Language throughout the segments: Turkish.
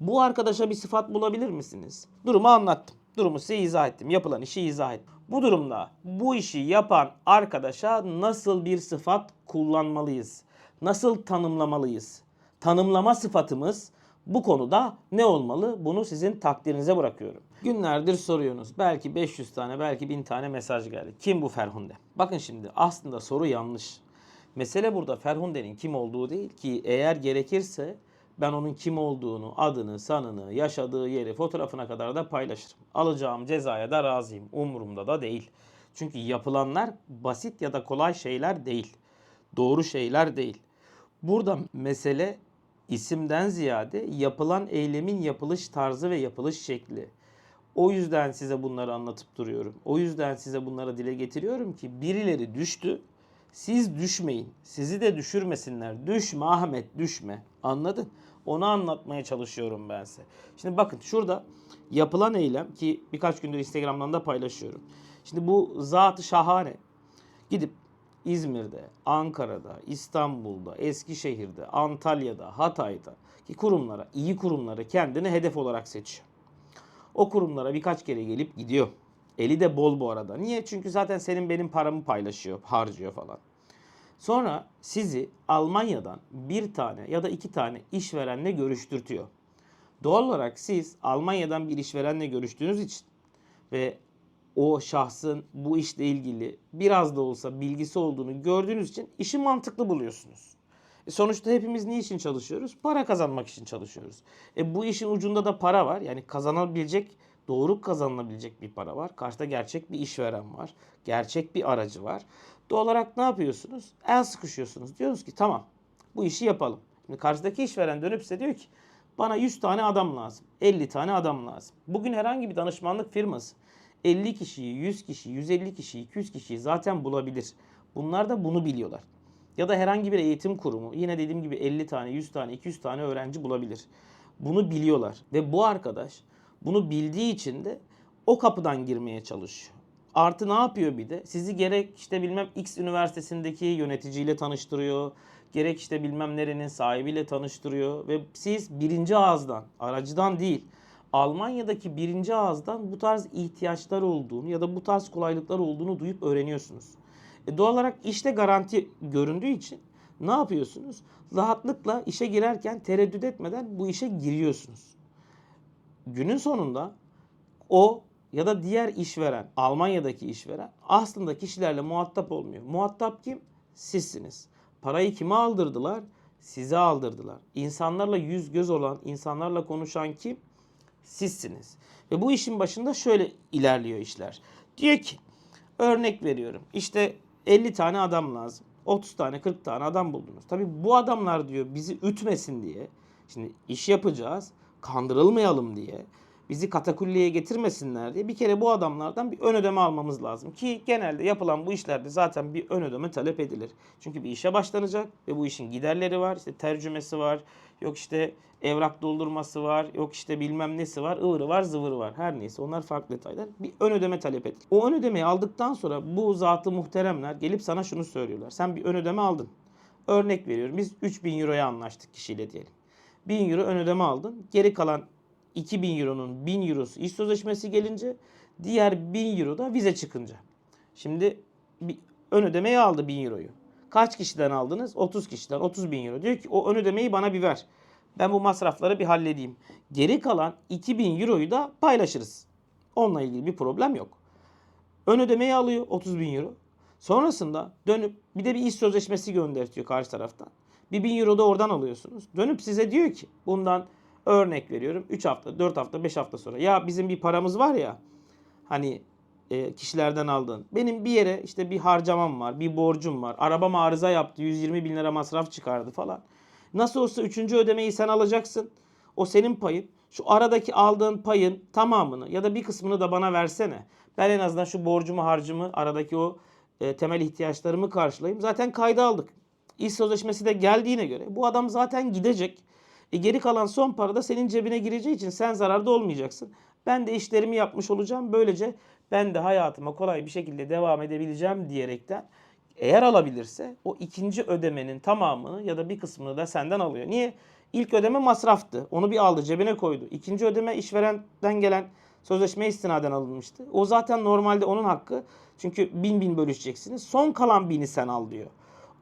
Bu arkadaşa bir sıfat bulabilir misiniz? Durumu anlattım. Durumu size izah ettim. Yapılan işi izah ettim. Bu durumda bu işi yapan arkadaşa nasıl bir sıfat kullanmalıyız? Nasıl tanımlamalıyız? Tanımlama sıfatımız bu konuda ne olmalı? Bunu sizin takdirinize bırakıyorum. Günlerdir soruyorsunuz. Belki 500 tane, belki 1000 tane mesaj geldi. Kim bu Ferhunde? Bakın şimdi aslında soru yanlış. Mesele burada Ferhunde'nin kim olduğu değil ki eğer gerekirse ben onun kim olduğunu, adını, sanını, yaşadığı yeri, fotoğrafına kadar da paylaşırım. Alacağım cezaya da razıyım. Umurumda da değil. Çünkü yapılanlar basit ya da kolay şeyler değil. Doğru şeyler değil. Burada mesele isimden ziyade yapılan eylemin yapılış tarzı ve yapılış şekli. O yüzden size bunları anlatıp duruyorum. O yüzden size bunları dile getiriyorum ki birileri düştü. Siz düşmeyin. Sizi de düşürmesinler. Düşme Ahmet düşme. Anladın? Onu anlatmaya çalışıyorum ben size. Şimdi bakın şurada yapılan eylem ki birkaç gündür Instagram'dan da paylaşıyorum. Şimdi bu zatı şahane. Gidip İzmir'de, Ankara'da, İstanbul'da, Eskişehir'de, Antalya'da, Hatay'da ki kurumlara, iyi kurumları kendini hedef olarak seçiyor. O kurumlara birkaç kere gelip gidiyor. Eli de bol bu arada. Niye? Çünkü zaten senin benim paramı paylaşıyor, harcıyor falan. Sonra sizi Almanya'dan bir tane ya da iki tane işverenle görüştürtüyor. Doğal olarak siz Almanya'dan bir işverenle görüştüğünüz için ve o şahsın bu işle ilgili biraz da olsa bilgisi olduğunu gördüğünüz için işi mantıklı buluyorsunuz. E sonuçta hepimiz ne için çalışıyoruz? Para kazanmak için çalışıyoruz. E bu işin ucunda da para var. Yani kazanabilecek, doğru kazanılabilecek bir para var. Karşıda gerçek bir işveren var. Gerçek bir aracı var. Doğal olarak ne yapıyorsunuz? El sıkışıyorsunuz. Diyorsunuz ki tamam bu işi yapalım. Şimdi karşıdaki işveren dönüp size diyor ki bana 100 tane adam lazım. 50 tane adam lazım. Bugün herhangi bir danışmanlık firması 50 kişiyi, 100 kişiyi, 150 kişiyi, 200 kişiyi zaten bulabilir. Bunlar da bunu biliyorlar. Ya da herhangi bir eğitim kurumu yine dediğim gibi 50 tane, 100 tane, 200 tane öğrenci bulabilir. Bunu biliyorlar ve bu arkadaş bunu bildiği için de o kapıdan girmeye çalışıyor. Artı ne yapıyor bir de? Sizi gerek işte bilmem X üniversitesindeki yöneticiyle tanıştırıyor. Gerek işte bilmem nerenin sahibiyle tanıştırıyor. Ve siz birinci ağızdan, aracıdan değil, Almanya'daki birinci ağızdan bu tarz ihtiyaçlar olduğunu ya da bu tarz kolaylıklar olduğunu duyup öğreniyorsunuz. E doğal olarak işte garanti göründüğü için ne yapıyorsunuz? Rahatlıkla işe girerken tereddüt etmeden bu işe giriyorsunuz. Günün sonunda o ya da diğer işveren, Almanya'daki işveren aslında kişilerle muhatap olmuyor. Muhatap kim? Sizsiniz. Parayı kime aldırdılar? Size aldırdılar. İnsanlarla yüz göz olan, insanlarla konuşan kim? Sizsiniz. Ve bu işin başında şöyle ilerliyor işler. Diyor ki, örnek veriyorum. İşte 50 tane adam lazım. 30 tane 40 tane adam buldunuz. Tabii bu adamlar diyor bizi ütmesin diye. Şimdi iş yapacağız. Kandırılmayalım diye. Bizi katakulliye getirmesinler diye bir kere bu adamlardan bir ön ödeme almamız lazım. Ki genelde yapılan bu işlerde zaten bir ön ödeme talep edilir. Çünkü bir işe başlanacak ve bu işin giderleri var. işte tercümesi var. Yok işte evrak doldurması var. Yok işte bilmem nesi var. ıvırı var zıvırı var. Her neyse onlar farklı detaylar. Bir ön ödeme talep edilir. O ön ödemeyi aldıktan sonra bu zatı muhteremler gelip sana şunu söylüyorlar. Sen bir ön ödeme aldın. Örnek veriyorum biz 3000 euroya anlaştık kişiyle diyelim. 1000 euro ön ödeme aldın. Geri kalan 2000 euronun 1000 eurosu iş sözleşmesi gelince diğer 1000 euro da vize çıkınca. Şimdi bir ön ödemeyi aldı 1000 euroyu. Kaç kişiden aldınız? 30 kişiden 30 bin euro. Diyor ki o ön ödemeyi bana bir ver. Ben bu masrafları bir halledeyim. Geri kalan 2000 euroyu da paylaşırız. Onunla ilgili bir problem yok. Ön ödemeyi alıyor 30 bin euro. Sonrasında dönüp bir de bir iş sözleşmesi göndertiyor karşı taraftan. Bir bin euro da oradan alıyorsunuz. Dönüp size diyor ki bundan örnek veriyorum 3 hafta, 4 hafta, 5 hafta sonra ya bizim bir paramız var ya hani e, kişilerden aldığın. Benim bir yere işte bir harcamam var, bir borcum var. Arabam arıza yaptı, 120 bin lira masraf çıkardı falan. Nasıl olsa üçüncü ödemeyi sen alacaksın. O senin payın. Şu aradaki aldığın payın tamamını ya da bir kısmını da bana versene. Ben en azından şu borcumu harcımı aradaki o e, temel ihtiyaçlarımı karşılayayım. Zaten kayda aldık. İş sözleşmesi de geldiğine göre bu adam zaten gidecek. E geri kalan son para da senin cebine gireceği için sen zararda olmayacaksın. Ben de işlerimi yapmış olacağım. Böylece ben de hayatıma kolay bir şekilde devam edebileceğim diyerekten eğer alabilirse o ikinci ödemenin tamamını ya da bir kısmını da senden alıyor. Niye? İlk ödeme masraftı. Onu bir aldı cebine koydu. İkinci ödeme işverenden gelen sözleşme istinaden alınmıştı. O zaten normalde onun hakkı. Çünkü bin bin bölüşeceksiniz. Son kalan bini sen al diyor.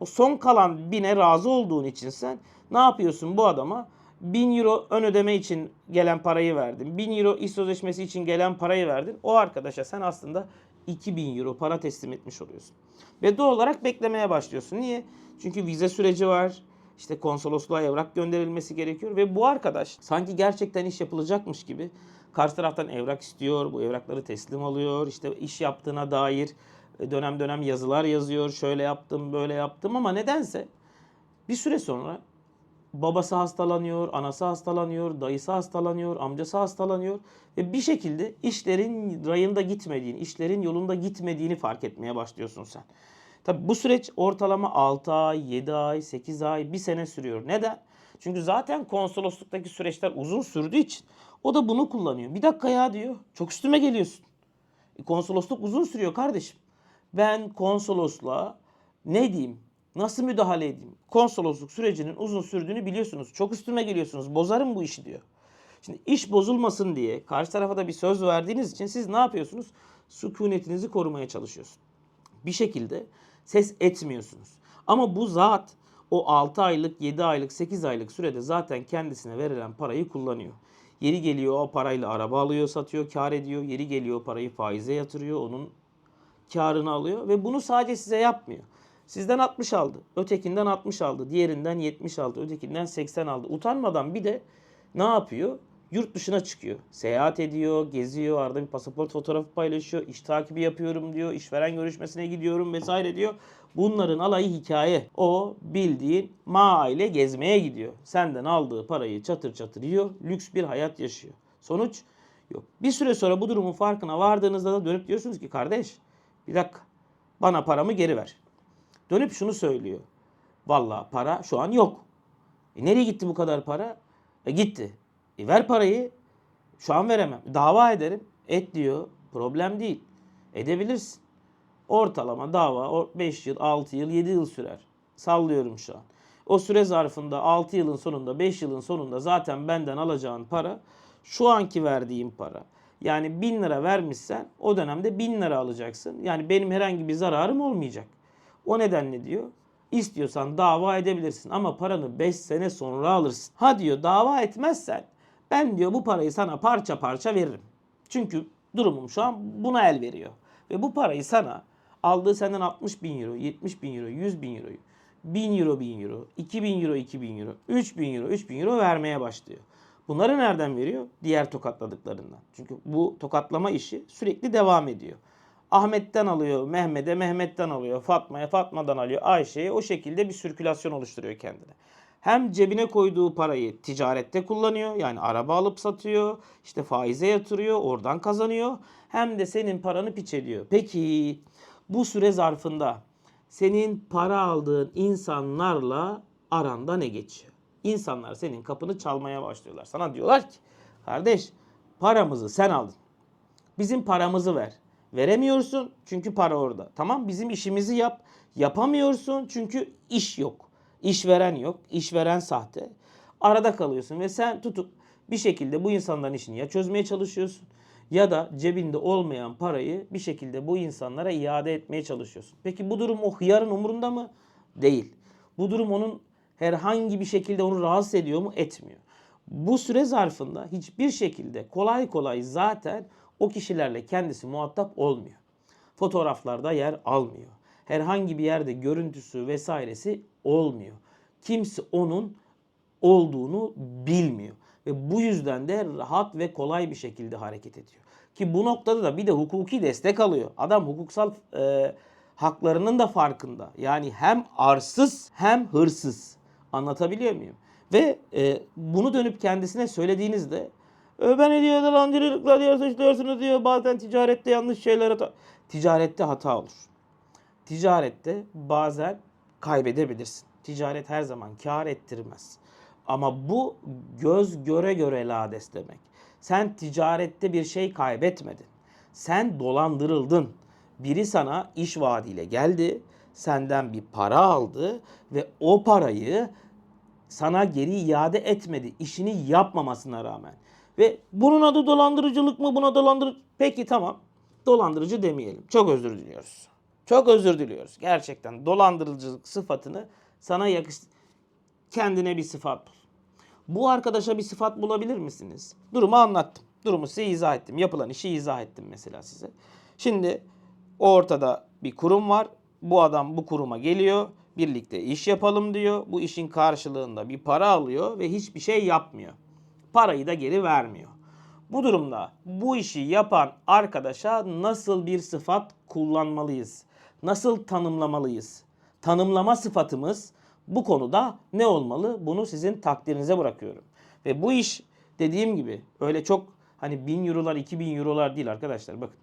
O son kalan bine razı olduğun için sen ne yapıyorsun bu adama? 1000 euro ön ödeme için gelen parayı verdin. 1000 euro iş sözleşmesi için gelen parayı verdin. O arkadaşa sen aslında 2000 euro para teslim etmiş oluyorsun. Ve doğal olarak beklemeye başlıyorsun. Niye? Çünkü vize süreci var. İşte konsolosluğa evrak gönderilmesi gerekiyor. Ve bu arkadaş sanki gerçekten iş yapılacakmış gibi karşı taraftan evrak istiyor. Bu evrakları teslim alıyor. İşte iş yaptığına dair dönem dönem yazılar yazıyor. Şöyle yaptım, böyle yaptım ama nedense bir süre sonra babası hastalanıyor, anası hastalanıyor, dayısı hastalanıyor, amcası hastalanıyor ve bir şekilde işlerin rayında gitmediğini, işlerin yolunda gitmediğini fark etmeye başlıyorsun sen. Tabi bu süreç ortalama 6 ay, 7 ay, 8 ay, 1 sene sürüyor. Neden? Çünkü zaten konsolosluktaki süreçler uzun sürdüğü için o da bunu kullanıyor. Bir dakika ya diyor. Çok üstüme geliyorsun. E, konsolosluk uzun sürüyor kardeşim. Ben konsolosluğa ne diyeyim? Nasıl müdahale edeyim? Konsolosluk sürecinin uzun sürdüğünü biliyorsunuz. Çok üstüme geliyorsunuz. Bozarım bu işi diyor. Şimdi iş bozulmasın diye karşı tarafa da bir söz verdiğiniz için siz ne yapıyorsunuz? Sükunetinizi korumaya çalışıyorsunuz. Bir şekilde ses etmiyorsunuz. Ama bu zat o 6 aylık, 7 aylık, 8 aylık sürede zaten kendisine verilen parayı kullanıyor. Yeri geliyor o parayla araba alıyor, satıyor, kar ediyor. Yeri geliyor parayı faize yatırıyor, onun karını alıyor ve bunu sadece size yapmıyor. Sizden 60 aldı, ötekinden 60 aldı, diğerinden 70 aldı, ötekinden 80 aldı. Utanmadan bir de ne yapıyor? Yurt dışına çıkıyor. Seyahat ediyor, geziyor, arada bir pasaport fotoğrafı paylaşıyor, iş takibi yapıyorum diyor, işveren görüşmesine gidiyorum vesaire diyor. Bunların alayı hikaye. O bildiğin ma ile gezmeye gidiyor. Senden aldığı parayı çatır çatır yiyor, lüks bir hayat yaşıyor. Sonuç yok. Bir süre sonra bu durumun farkına vardığınızda da dönüp diyorsunuz ki kardeş bir dakika bana paramı geri ver. Dönüp şunu söylüyor. Vallahi para şu an yok. E nereye gitti bu kadar para? E gitti. E ver parayı. Şu an veremem. Dava ederim. Et diyor. Problem değil. Edebilirsin. Ortalama dava 5 yıl, 6 yıl, 7 yıl sürer. Sallıyorum şu an. O süre zarfında 6 yılın sonunda, 5 yılın sonunda zaten benden alacağın para şu anki verdiğim para. Yani 1000 lira vermişsen o dönemde 1000 lira alacaksın. Yani benim herhangi bir zararım olmayacak. O nedenle diyor istiyorsan dava edebilirsin ama paranı 5 sene sonra alırsın. Ha diyor dava etmezsen ben diyor bu parayı sana parça parça veririm. Çünkü durumum şu an buna el veriyor. Ve bu parayı sana aldığı senden 60 bin euro, 70 bin euro, 100 bin euroyu 1000 euro 1000 euro, 2000 euro 2000 euro, 3000 euro 3000 euro vermeye başlıyor. Bunları nereden veriyor? Diğer tokatladıklarından. Çünkü bu tokatlama işi sürekli devam ediyor. Ahmet'ten alıyor, Mehmet'e, Mehmet'ten alıyor, Fatma'ya, Fatma'dan alıyor, Ayşe'ye o şekilde bir sirkülasyon oluşturuyor kendine. Hem cebine koyduğu parayı ticarette kullanıyor. Yani araba alıp satıyor, işte faize yatırıyor, oradan kazanıyor. Hem de senin paranı piç ediyor. Peki bu süre zarfında senin para aldığın insanlarla aranda ne geçiyor? İnsanlar senin kapını çalmaya başlıyorlar. Sana diyorlar ki kardeş paramızı sen aldın. Bizim paramızı ver. Veremiyorsun çünkü para orada. Tamam bizim işimizi yap. Yapamıyorsun çünkü iş yok. İşveren yok. İşveren sahte. Arada kalıyorsun ve sen tutup bir şekilde bu insanların işini ya çözmeye çalışıyorsun ya da cebinde olmayan parayı bir şekilde bu insanlara iade etmeye çalışıyorsun. Peki bu durum o hıyarın umurunda mı? Değil. Bu durum onun herhangi bir şekilde onu rahatsız ediyor mu? Etmiyor. Bu süre zarfında hiçbir şekilde kolay kolay zaten o kişilerle kendisi muhatap olmuyor. Fotoğraflarda yer almıyor. Herhangi bir yerde görüntüsü vesairesi olmuyor. Kimse onun olduğunu bilmiyor. Ve bu yüzden de rahat ve kolay bir şekilde hareket ediyor. Ki bu noktada da bir de hukuki destek alıyor. Adam hukuksal e, haklarının da farkında. Yani hem arsız hem hırsız. Anlatabiliyor muyum? Ve e, bunu dönüp kendisine söylediğinizde "E, ben diyor dolandırıcılıkla diyor suçluyorsunuz diyor bazen ticarette yanlış şeyler hata. Ticarette hata olur. Ticarette bazen kaybedebilirsin. Ticaret her zaman kar ettirmez. Ama bu göz göre göre lades demek. Sen ticarette bir şey kaybetmedin. Sen dolandırıldın. Biri sana iş vaadiyle geldi, senden bir para aldı ve o parayı sana geri iade etmedi işini yapmamasına rağmen. Ve bunun adı dolandırıcılık mı buna dolandırıcı... Peki tamam dolandırıcı demeyelim. Çok özür diliyoruz. Çok özür diliyoruz. Gerçekten dolandırıcılık sıfatını sana yakış... Kendine bir sıfat bul. Bu arkadaşa bir sıfat bulabilir misiniz? Durumu anlattım. Durumu size izah ettim. Yapılan işi izah ettim mesela size. Şimdi ortada bir kurum var. Bu adam bu kuruma geliyor. Birlikte iş yapalım diyor. Bu işin karşılığında bir para alıyor ve hiçbir şey yapmıyor. Parayı da geri vermiyor. Bu durumda bu işi yapan arkadaşa nasıl bir sıfat kullanmalıyız? Nasıl tanımlamalıyız? Tanımlama sıfatımız bu konuda ne olmalı? Bunu sizin takdirinize bırakıyorum. Ve bu iş dediğim gibi öyle çok hani 1000 eurolar 2000 eurolar değil arkadaşlar bakın.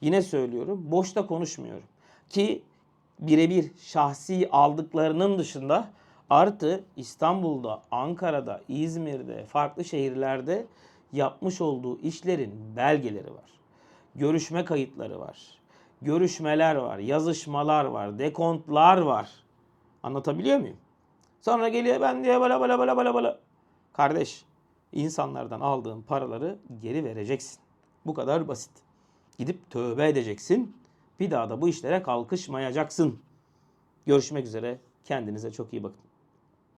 Yine söylüyorum boşta konuşmuyorum. Ki birebir şahsi aldıklarının dışında artı İstanbul'da, Ankara'da, İzmir'de, farklı şehirlerde yapmış olduğu işlerin belgeleri var. Görüşme kayıtları var. Görüşmeler var, yazışmalar var, dekontlar var. Anlatabiliyor muyum? Sonra geliyor ben diye bala bala bala bala bala. Kardeş, insanlardan aldığın paraları geri vereceksin. Bu kadar basit. Gidip tövbe edeceksin. Bir daha da bu işlere kalkışmayacaksın. Görüşmek üzere. Kendinize çok iyi bakın.